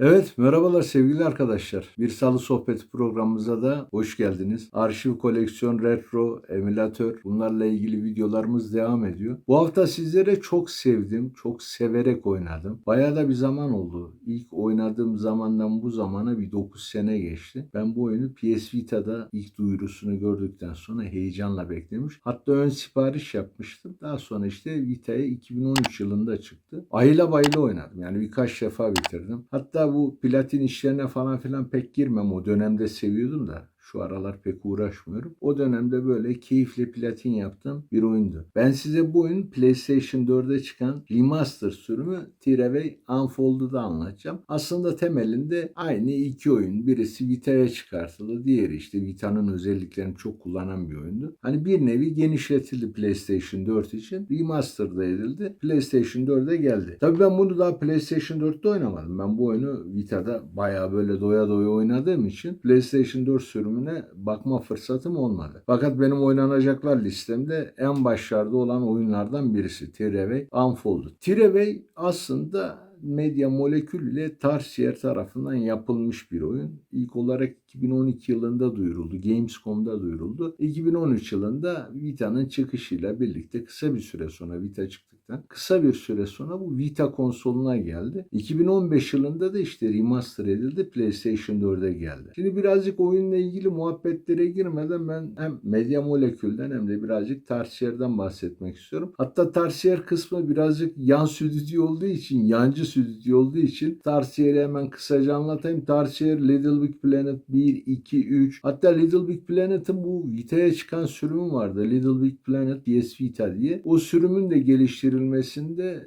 Evet, merhabalar sevgili arkadaşlar. Bir Salı Sohbeti programımıza da hoş geldiniz. Arşiv, koleksiyon, retro, emülatör bunlarla ilgili videolarımız devam ediyor. Bu hafta sizlere çok sevdim, çok severek oynadım. Bayağı da bir zaman oldu. İlk oynadığım zamandan bu zamana bir 9 sene geçti. Ben bu oyunu PS Vita'da ilk duyurusunu gördükten sonra heyecanla beklemiş. Hatta ön sipariş yapmıştım. Daha sonra işte Vita'ya 2013 yılında çıktı. Ayla bayla oynadım. Yani birkaç defa bitirdim. Hatta bu platin işlerine falan filan pek girmem. O dönemde seviyordum da. Şu aralar pek uğraşmıyorum. O dönemde böyle keyifle platin yaptığım bir oyundu. Ben size bu oyun PlayStation 4'e çıkan remaster sürümü Tiraway Unfolded'ı anlatacağım. Aslında temelinde aynı iki oyun. Birisi Vita'ya çıkartıldı. Diğeri işte Vita'nın özelliklerini çok kullanan bir oyundu. Hani bir nevi genişletildi PlayStation 4 için. Remaster da edildi. PlayStation 4'e geldi. Tabii ben bunu daha PlayStation 4'te oynamadım. Ben bu oyunu Vita'da bayağı böyle doya doya oynadığım için PlayStation 4 sürümüne bakma fırsatım olmadı. Fakat benim oynanacaklar listemde en başlarda olan oyunlardan birisi Tiraway Unfolded. Tiraway aslında Medya Molekül ile Tarsier tarafından yapılmış bir oyun. İlk olarak 2012 yılında duyuruldu. Gamescom'da duyuruldu. 2013 yılında Vita'nın çıkışıyla birlikte kısa bir süre sonra Vita çıktıktan kısa bir süre sonra bu Vita konsoluna geldi. 2015 yılında da işte remaster edildi. PlayStation 4'e geldi. Şimdi birazcık oyunla ilgili muhabbetlere girmeden ben hem Medya Molekül'den hem de birazcık Tarsier'den bahsetmek istiyorum. Hatta Tarsier kısmı birazcık yan stüdyo olduğu için, yancı stüdyo olduğu için Tarsier'i hemen kısaca anlatayım. Tarsier, Little Big Planet 1, 2, 3. Hatta Little Big Planet'ın bu Vita'ya çıkan sürümü vardı. Little Big Planet PS Vita diye. O sürümün de geliştirilmesinde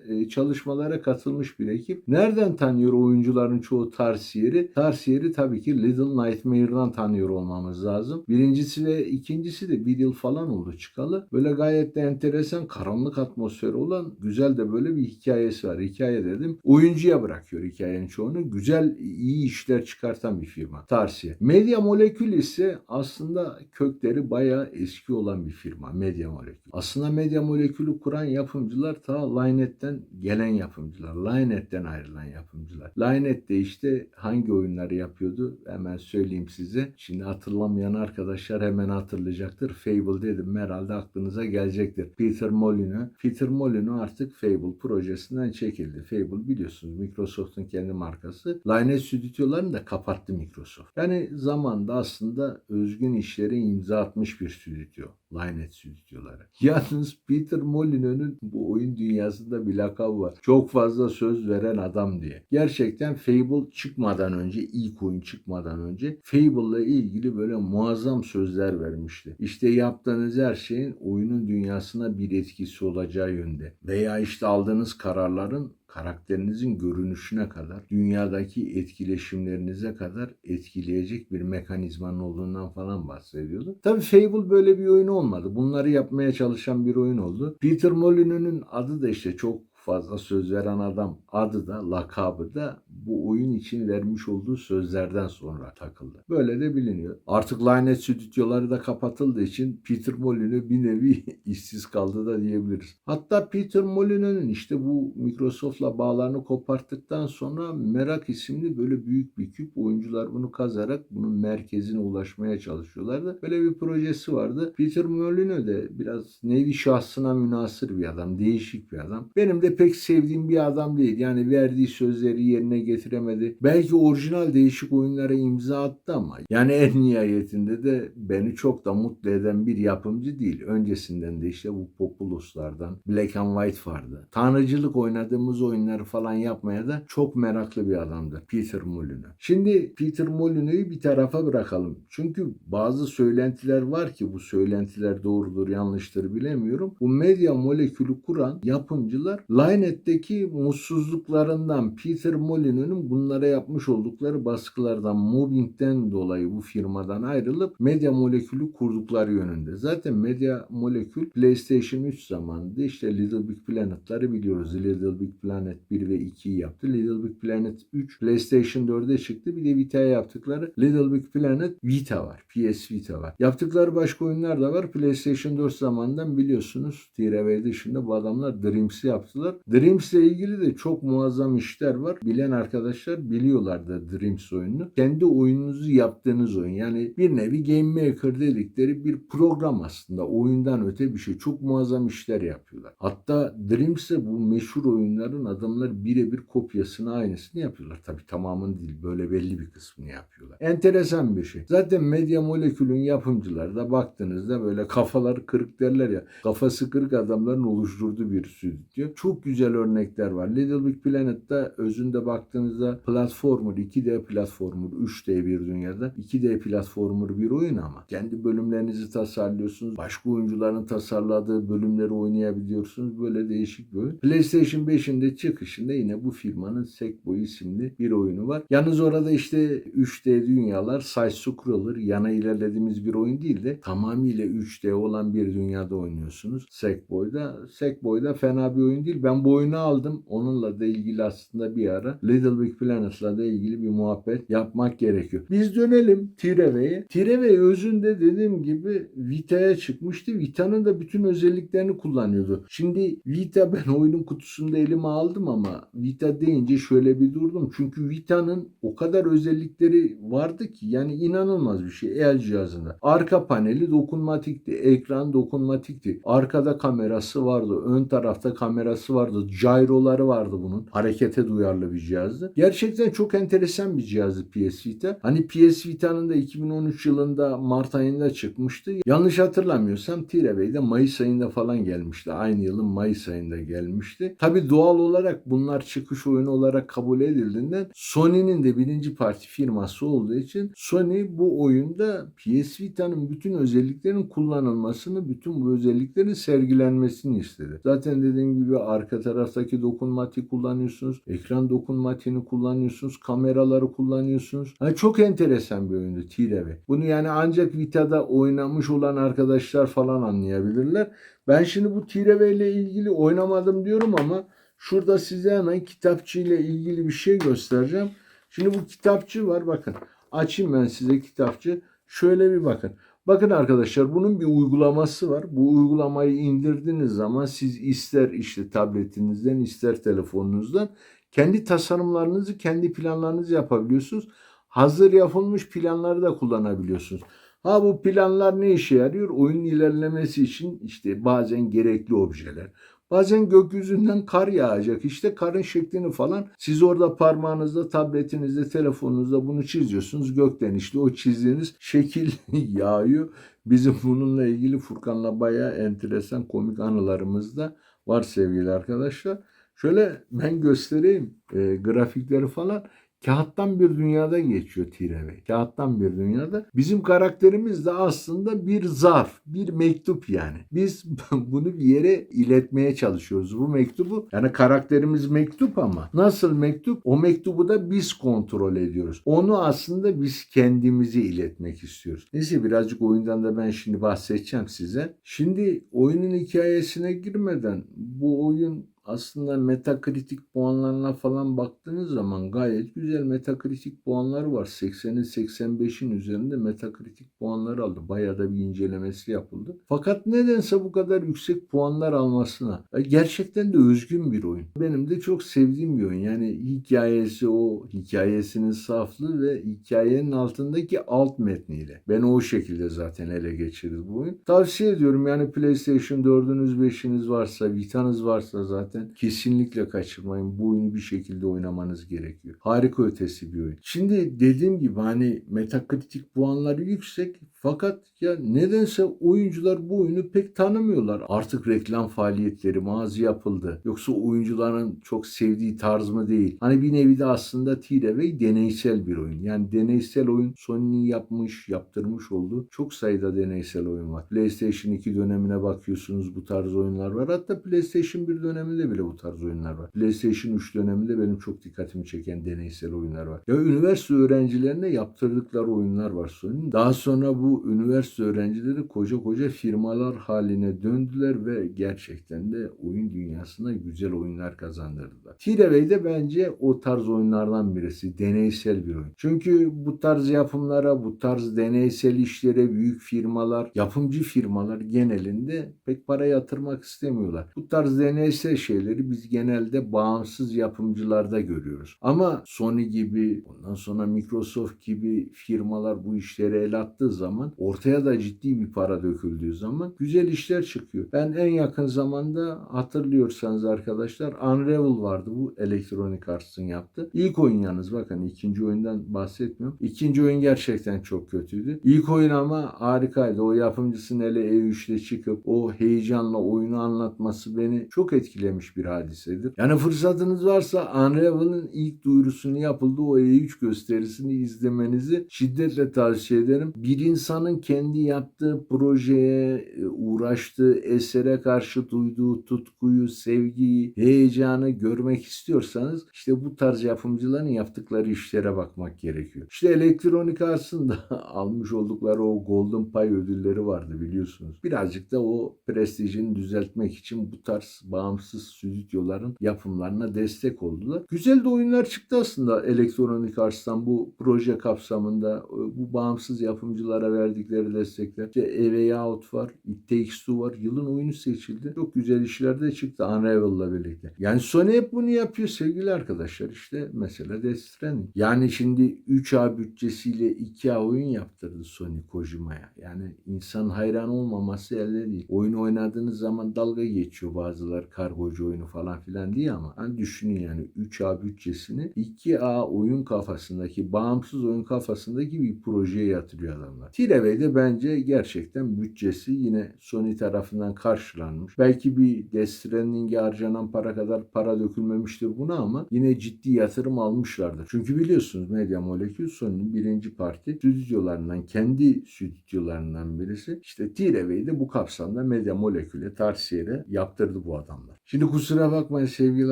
e, çalışmalara katılmış bir ekip. Nereden tanıyor oyuncuların çoğu Tarsier'i? Tarsier'i tabii ki Little Nightmare'dan tanıyor olmamız lazım. Birincisi ve ikincisi de bir yıl falan oldu çıkalı. Böyle gayet de enteresan, karanlık atmosferi olan güzel de böyle bir hikayesi var. Hikaye dedim. Oyuncuya bırakıyor hikayenin çoğunu. Güzel, iyi işler çıkartan bir firma. Tarsier. Medya Molekül ise aslında kökleri bayağı eski olan bir firma. Medya Molekül. Aslında Medya Molekül'ü kuran yapımcılar ta Linet'ten gelen yapımcılar. Linet'ten ayrılan yapımcılar. Linet de işte hangi oyunları yapıyordu? Hemen söyleyeyim size. Şimdi hatırlamayan arkadaşlar hemen hatırlayacaktır. Fable dedim herhalde aklınıza gelecektir. Peter Molyneux. Peter Molyneux artık Fable projesinden çekildi. Fable biliyorsunuz Microsoft'un kendi markası. Linet stüdyolarını da kapattı Microsoft. Yani zamanda aslında özgün işlere imza atmış bir stüdyo. Linet stüdyoları. Yalnız Peter Molyneux'un bu oyun dünyasında bir lakabı var. Çok fazla söz veren adam diye. Gerçekten Fable çıkmadan önce, ilk oyun çıkmadan önce Fable'la ilgili böyle muazzam sözler vermişti. İşte yaptığınız her şeyin oyunun dünyasına bir etkisi olacağı yönde. Veya işte aldığınız kararların karakterinizin görünüşüne kadar, dünyadaki etkileşimlerinize kadar etkileyecek bir mekanizmanın olduğundan falan bahsediyordu. Tabii Fable böyle bir oyun olmadı. Bunları yapmaya çalışan bir oyun oldu. Peter Molyneux'un adı da işte çok fazla söz veren adam adı da lakabı da bu oyun için vermiş olduğu sözlerden sonra takıldı. Böyle de biliniyor. Artık Linet stüdyoları da kapatıldığı için Peter Molyneux bir nevi işsiz kaldı da diyebiliriz. Hatta Peter Molyneux'un işte bu Microsoft'la bağlarını koparttıktan sonra Merak isimli böyle büyük bir küp oyuncular bunu kazarak bunun merkezine ulaşmaya çalışıyorlardı. Böyle bir projesi vardı. Peter Molyneux de biraz nevi şahsına münasır bir adam, değişik bir adam. Benim de pek sevdiğim bir adam değil. Yani verdiği sözleri yerine getiremedi. Belki orijinal değişik oyunlara imza attı ama yani en nihayetinde de beni çok da mutlu eden bir yapımcı değil. Öncesinden de işte bu Populus'lardan Black and White vardı. Tanrıcılık oynadığımız oyunları falan yapmaya da çok meraklı bir adamdı Peter Molyneux. Şimdi Peter Molyneux'u bir tarafa bırakalım. Çünkü bazı söylentiler var ki bu söylentiler doğrudur yanlıştır bilemiyorum. Bu medya molekülü kuran yapımcılar Linet'teki mutsuzluklarından Peter Molyneux'un bunlara yapmış oldukları baskılardan, mobbingden dolayı bu firmadan ayrılıp Medya Molekülü kurdukları yönünde. Zaten Medya Molekül PlayStation 3 zamanında işte Little Big Planet'ları biliyoruz. Little Big Planet 1 ve 2'yi yaptı. Little Big Planet 3 PlayStation 4'e çıktı. Bir de Vita'ya yaptıkları Little Big Planet Vita var. PS Vita var. Yaptıkları başka oyunlar da var. PlayStation 4 zamanından biliyorsunuz. Tiraway dışında bu adamlar Dreams'i yaptılar. Yapıyorlar. Dreams ile ilgili de çok muazzam işler var. Bilen arkadaşlar biliyorlar da Dreams oyununu. Kendi oyununuzu yaptığınız oyun. Yani bir nevi Game Maker dedikleri bir program aslında. Oyundan öte bir şey. Çok muazzam işler yapıyorlar. Hatta Dreams'e bu meşhur oyunların adamlar birebir kopyasını aynısını yapıyorlar. Tabii tamamını değil. Böyle belli bir kısmını yapıyorlar. Enteresan bir şey. Zaten Media Molecule'ün yapımcıları da baktığınızda böyle kafaları kırık derler ya. Kafası kırık adamların oluşturduğu bir stüdyo. Çok güzel örnekler var. Little Big Planet'ta özünde baktığınızda platformer, 2D platformer, 3D bir dünyada 2D platformer bir oyun ama kendi bölümlerinizi tasarlıyorsunuz. Başka oyuncuların tasarladığı bölümleri oynayabiliyorsunuz. Böyle değişik bir oyun. PlayStation 5'in de çıkışında yine bu firmanın Sackboy isimli bir oyunu var. Yalnız orada işte 3D dünyalar side scroller yana ilerlediğimiz bir oyun değil de tamamıyla 3D olan bir dünyada oynuyorsunuz. Sackboy'da. Sackboy'da fena bir oyun değil. Ben bu oyunu aldım. Onunla da ilgili aslında bir ara Little Big Planet'la da ilgili bir muhabbet yapmak gerekiyor. Biz dönelim Tireve'ye. Tireve özünde dediğim gibi Vita'ya çıkmıştı. Vita'nın da bütün özelliklerini kullanıyordu. Şimdi Vita ben oyunun kutusunda elime aldım ama Vita deyince şöyle bir durdum. Çünkü Vita'nın o kadar özellikleri vardı ki yani inanılmaz bir şey el cihazında. Arka paneli dokunmatikti. Ekran dokunmatikti. Arkada kamerası vardı. Ön tarafta kamerası vardı. Gyroları vardı bunun. Harekete duyarlı bir cihazdı. Gerçekten çok enteresan bir cihazdı PS Vita. Hani PS Vita'nın da 2013 yılında Mart ayında çıkmıştı. Yanlış hatırlamıyorsam Tirevey'de Mayıs ayında falan gelmişti. Aynı yılın Mayıs ayında gelmişti. Tabi doğal olarak bunlar çıkış oyunu olarak kabul edildiğinden Sony'nin de birinci parti firması olduğu için Sony bu oyunda PS Vita'nın bütün özelliklerinin kullanılmasını, bütün bu özelliklerin sergilenmesini istedi. Zaten dediğim gibi arka taraftaki dokunmatik kullanıyorsunuz. Ekran dokunmatiğini kullanıyorsunuz. Kameraları kullanıyorsunuz. Yani çok enteresan bir oyundu T-Rev. Bunu yani ancak Vita'da oynamış olan arkadaşlar falan anlayabilirler. Ben şimdi bu T-Rev ile ilgili oynamadım diyorum ama şurada size hemen kitapçı ile ilgili bir şey göstereceğim. Şimdi bu kitapçı var bakın. Açayım ben size kitapçı. Şöyle bir bakın. Bakın arkadaşlar bunun bir uygulaması var. Bu uygulamayı indirdiğiniz zaman siz ister işte tabletinizden ister telefonunuzdan kendi tasarımlarınızı, kendi planlarınızı yapabiliyorsunuz. Hazır yapılmış planları da kullanabiliyorsunuz. Ha bu planlar ne işe yarıyor? Oyunun ilerlemesi için işte bazen gerekli objeler. Bazen gökyüzünden kar yağacak. İşte karın şeklini falan siz orada parmağınızda, tabletinizde, telefonunuzda bunu çiziyorsunuz. Gökten işte o çizdiğiniz şekil yağıyor. Bizim bununla ilgili Furkan'la bayağı enteresan komik anılarımız da var sevgili arkadaşlar. Şöyle ben göstereyim e, grafikleri falan. Kağıttan bir dünyada geçiyor Tireve. Kağıttan bir dünyada. Bizim karakterimiz de aslında bir zarf, bir mektup yani. Biz bunu bir yere iletmeye çalışıyoruz. Bu mektubu yani karakterimiz mektup ama nasıl mektup? O mektubu da biz kontrol ediyoruz. Onu aslında biz kendimizi iletmek istiyoruz. Neyse birazcık oyundan da ben şimdi bahsedeceğim size. Şimdi oyunun hikayesine girmeden bu oyun aslında metakritik puanlarına falan baktığınız zaman gayet güzel metakritik puanları var. 80'in 85'in üzerinde metakritik puanlar aldı. Bayağı da bir incelemesi yapıldı. Fakat nedense bu kadar yüksek puanlar almasına e, gerçekten de özgün bir oyun. Benim de çok sevdiğim bir oyun. Yani hikayesi o hikayesinin saflığı ve hikayenin altındaki alt metniyle. Ben o şekilde zaten ele geçirdi bu oyun. Tavsiye ediyorum yani PlayStation 4'ünüz 5'iniz varsa, Vita'nız varsa zaten kesinlikle kaçırmayın. Bu oyunu bir şekilde oynamanız gerekiyor. Harika ötesi bir oyun. Şimdi dediğim gibi hani metakritik puanları yüksek fakat ya nedense oyuncular bu oyunu pek tanımıyorlar. Artık reklam faaliyetleri mağaza yapıldı. Yoksa oyuncuların çok sevdiği tarz mı değil. Hani bir nevi de aslında T-Rev'e deneysel bir oyun. Yani deneysel oyun Sony'nin yapmış, yaptırmış olduğu çok sayıda deneysel oyun var. PlayStation 2 dönemine bakıyorsunuz bu tarz oyunlar var. Hatta PlayStation 1 döneminde bile bu tarz oyunlar var. PlayStation 3 döneminde benim çok dikkatimi çeken deneysel oyunlar var. Ya üniversite öğrencilerine yaptırdıkları oyunlar var Sony'nin. Daha sonra bu bu üniversite öğrencileri koca koca firmalar haline döndüler ve gerçekten de oyun dünyasına güzel oyunlar kazandırdılar. T-Revey de bence o tarz oyunlardan birisi. Deneysel bir oyun. Çünkü bu tarz yapımlara, bu tarz deneysel işlere büyük firmalar, yapımcı firmalar genelinde pek para yatırmak istemiyorlar. Bu tarz deneysel şeyleri biz genelde bağımsız yapımcılarda görüyoruz. Ama Sony gibi, ondan sonra Microsoft gibi firmalar bu işleri el attığı zaman ortaya da ciddi bir para döküldüğü zaman güzel işler çıkıyor. Ben en yakın zamanda hatırlıyorsanız arkadaşlar Unravel vardı bu Electronic Arts'ın yaptı. İlk oyun yalnız bakın ikinci oyundan bahsetmiyorum. İkinci oyun gerçekten çok kötüydü. İlk oyun ama harikaydı. O yapımcısının hele E3'te çıkıp o heyecanla oyunu anlatması beni çok etkilemiş bir hadisedir. Yani fırsatınız varsa Unravel'ın ilk duyurusunu yapıldığı o E3 gösterisini izlemenizi şiddetle tavsiye ederim. Bir insanın kendi yaptığı projeye, e, uğraştığı esere karşı duyduğu tutkuyu, sevgiyi, heyecanı görmek istiyorsanız işte bu tarz yapımcıların yaptıkları işlere bakmak gerekiyor. İşte elektronik aslında almış oldukları o Golden Pie ödülleri vardı biliyorsunuz. Birazcık da o prestijini düzeltmek için bu tarz bağımsız stüdyoların yapımlarına destek oldular. Güzel de oyunlar çıktı aslında Electronic Arts'tan bu proje kapsamında e, bu bağımsız yapımcılara verdikleri destekler. İşte Way Out var, It Takes Two var. Yılın oyunu seçildi. Çok güzel işler de çıktı Unravel'la birlikte. Yani Sony hep bunu yapıyor sevgili arkadaşlar. İşte mesela Death Stranding. Yani şimdi 3A bütçesiyle 2A oyun yaptırdı Sony Kojima'ya. Yani insan hayran olmaması elde değil. Oyun oynadığınız zaman dalga geçiyor bazılar kargocu oyunu falan filan diye ama hani düşünün yani 3A bütçesini 2A oyun kafasındaki bağımsız oyun kafasındaki bir projeye yatırıyor adamlar. Tireve de bence gerçekten bütçesi yine Sony tarafından karşılanmış. Belki bir Death Stranding'e harcanan para kadar para dökülmemiştir buna ama yine ciddi yatırım almışlardır. Çünkü biliyorsunuz Media Molecule Sony'nin birinci parti stüdyolarından, kendi stüdyolarından birisi. İşte T-Reve'yi de bu kapsamda Media Molecule'e tavsiyede yaptırdı bu adamlar. Şimdi kusura bakmayın sevgili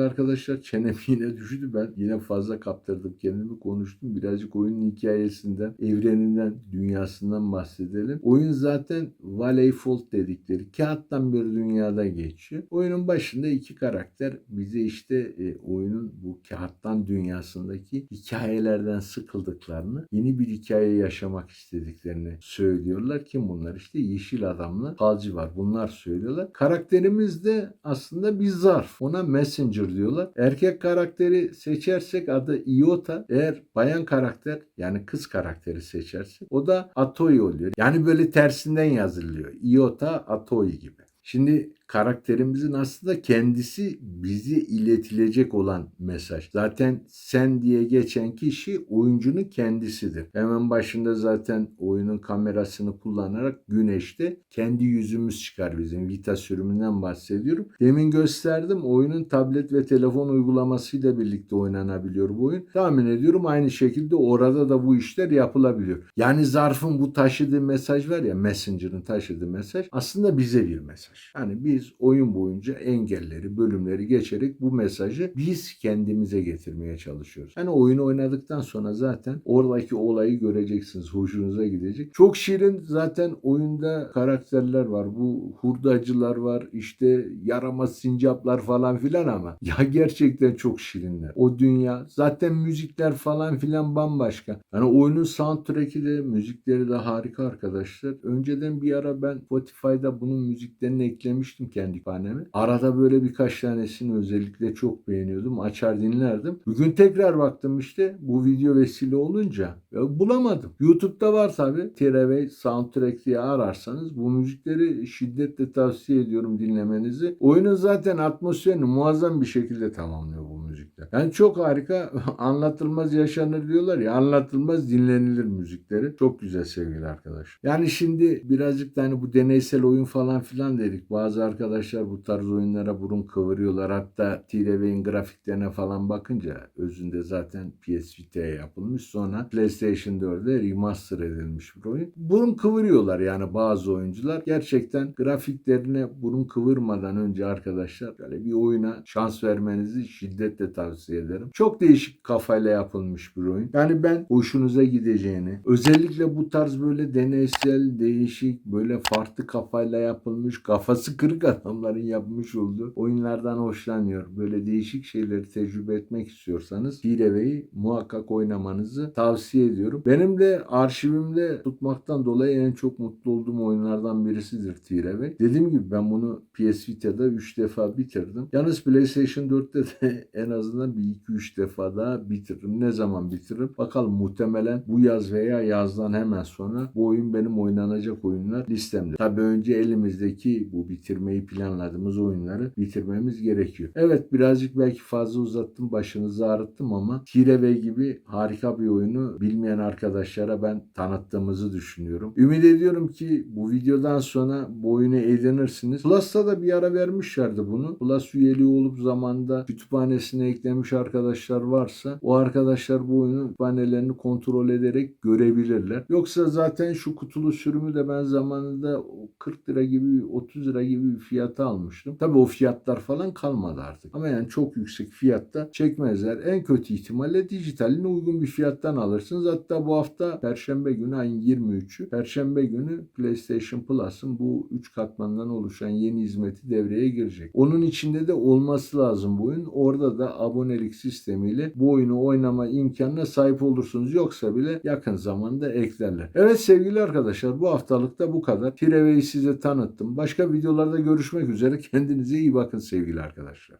arkadaşlar çenem yine düştü ben. Yine fazla kaptırdım kendimi konuştum. Birazcık oyunun hikayesinden, evreninden, dünyasından bahsedelim. Oyun zaten Valley Fault dedikleri kağıttan bir dünyada geçiyor. Oyunun başında iki karakter bize işte e, oyunun bu kağıttan dünyasındaki hikayelerden sıkıldıklarını, yeni bir hikaye yaşamak istediklerini söylüyorlar. Kim bunlar? İşte Yeşil Adamla Falcı var. Bunlar söylüyorlar. Karakterimiz de aslında bir zarf. Ona Messenger diyorlar. Erkek karakteri seçersek adı Iota. Eğer bayan karakter yani kız karakteri seçersek o da Atoi oluyor. Yani böyle tersinden yazılıyor. Iota Atoi gibi. Şimdi karakterimizin aslında kendisi bize iletilecek olan mesaj. Zaten sen diye geçen kişi oyuncunun kendisidir. Hemen başında zaten oyunun kamerasını kullanarak güneşte kendi yüzümüz çıkar bizim. Vita sürümünden bahsediyorum. Demin gösterdim oyunun tablet ve telefon uygulamasıyla birlikte oynanabiliyor bu oyun. Tahmin ediyorum aynı şekilde orada da bu işler yapılabiliyor. Yani zarfın bu taşıdığı mesaj var ya Messenger'ın taşıdığı mesaj aslında bize bir mesaj. Yani biz oyun boyunca engelleri, bölümleri geçerek bu mesajı biz kendimize getirmeye çalışıyoruz. Yani oyunu oynadıktan sonra zaten oradaki olayı göreceksiniz. Hoşunuza gidecek. Çok şirin zaten oyunda karakterler var. Bu hurdacılar var. işte yaramaz sincaplar falan filan ama ya gerçekten çok şirinler. O dünya zaten müzikler falan filan bambaşka. Yani oyunun soundtrack'i de müzikleri de harika arkadaşlar. Önceden bir ara ben Spotify'da bunun müziklerini eklemiştim kendi kütüphaneme. Arada böyle birkaç tanesini özellikle çok beğeniyordum. Açar dinlerdim. Bugün tekrar baktım işte bu video vesile olunca ya bulamadım. YouTube'da var tabi. TRV Soundtrack diye ararsanız bu müzikleri şiddetle tavsiye ediyorum dinlemenizi. Oyunun zaten atmosferini muazzam bir şekilde tamamlıyor bu müzikler. Yani çok harika anlatılmaz yaşanır diyorlar ya anlatılmaz dinlenilir müzikleri. Çok güzel sevgili arkadaş. Yani şimdi birazcık da hani bu deneysel oyun falan filan dedik. Bazı arkadaşlar arkadaşlar bu tarz oyunlara burun kıvırıyorlar. Hatta T-Rev'in grafiklerine falan bakınca özünde zaten PS Vita'ya yapılmış. Sonra PlayStation 4'e remaster edilmiş bir oyun. Burun kıvırıyorlar yani bazı oyuncular. Gerçekten grafiklerine burun kıvırmadan önce arkadaşlar böyle bir oyuna şans vermenizi şiddetle tavsiye ederim. Çok değişik kafayla yapılmış bir oyun. Yani ben hoşunuza gideceğini, özellikle bu tarz böyle deneysel, değişik, böyle farklı kafayla yapılmış, kafası kırık adamların yapmış olduğu oyunlardan hoşlanıyorum. Böyle değişik şeyleri tecrübe etmek istiyorsanız Hireve'yi muhakkak oynamanızı tavsiye ediyorum. Benim de arşivimde tutmaktan dolayı en çok mutlu olduğum oyunlardan birisidir Tireve. Dediğim gibi ben bunu PS Vita'da 3 defa bitirdim. Yalnız PlayStation 4'te de en azından bir 2-3 defa daha bitiririm. Ne zaman bitiririm? Bakalım muhtemelen bu yaz veya yazdan hemen sonra bu oyun benim oynanacak oyunlar listemde. Tabii önce elimizdeki bu bitirmeyi planladığımız oyunları bitirmemiz gerekiyor. Evet birazcık belki fazla uzattım başınızı ağrıttım ama Tireve gibi harika bir oyunu bilmeyen arkadaşlara ben tanıttığımızı düşünüyorum. Ümit ediyorum ki bu videodan sonra bu oyunu eğlenirsiniz. Plus'ta da bir ara vermişlerdi bunu. Plus üyeliği olup zamanda kütüphanesine eklemiş arkadaşlar varsa o arkadaşlar bu oyunun kütüphanelerini kontrol ederek görebilirler. Yoksa zaten şu kutulu sürümü de ben zamanında 40 lira gibi 30 lira gibi bir fiyata almıştım. Tabi o fiyatlar falan kalmadı artık. Ama yani çok yüksek fiyatta çekmezler. En kötü ihtimalle dijitalini uygun bir fiyattan alırsınız. Hatta bu hafta Perşembe günü ayın 23'ü Perşembe günü PlayStation Plus'ın bu 3 katmandan oluşan yeni hizmeti devreye girecek. Onun içinde de olması lazım bu oyun. Orada da abonelik sistemiyle bu oyunu oynama imkanına sahip olursunuz. Yoksa bile yakın zamanda eklerler. Evet sevgili arkadaşlar bu haftalık da bu kadar. Tireve'yi size tanıttım. Başka videolarda görüşmek üzere. Kendinize iyi bakın sevgili arkadaşlar.